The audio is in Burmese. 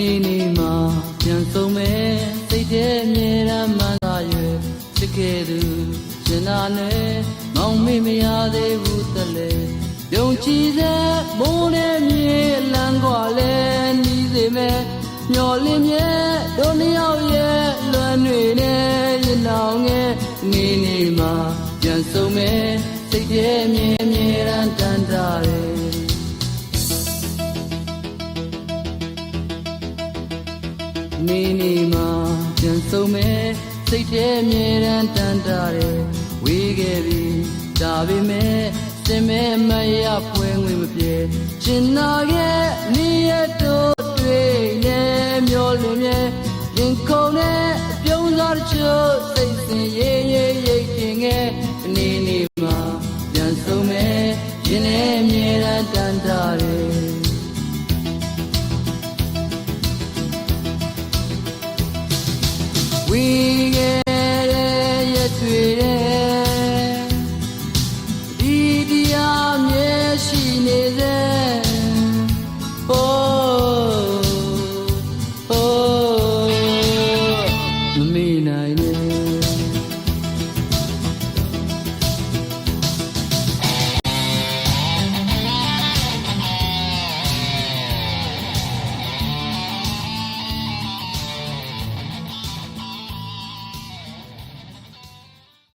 နေ့နေ့မှာပြန်ဆုံးမဲ့စိတ်ထဲမြဲတမ်းမှန်သာ၍ချစ်ခဲ့သူရှင်နာနဲ့မောင်မေ့မရသေးဘူးတလေယုံကြည်စေမိုးနဲ့မြေလမ်းကွာလဲနီးစေမဲ့မျော်လင့်မြဲတို့နှစ်ယောက်ရဲ့လွမ်းတွေနဲ့ရင်နောင်ငယ်နေနေမှာပြန်ဆုံးမဲ့စိတ်ရဲ့မြဲမြဲတမ်းတန်တာရဲ့ နေနေမှာပြန်ဆုံးမဲ့စိတ်ထဲမြဲတမ်းတန်တာတယ်ဝေးခဲ့ပြီဒါပေမဲ့စင်မဲ့မရပွဲငွေမပြေကျင်နာရဲ့နေရတို့တွေ့နေမျောလင်းမြဲရင်ခုန်နဲ့အပြုံးစားတချို့စိတ်စင်ရေးရေး ဝီ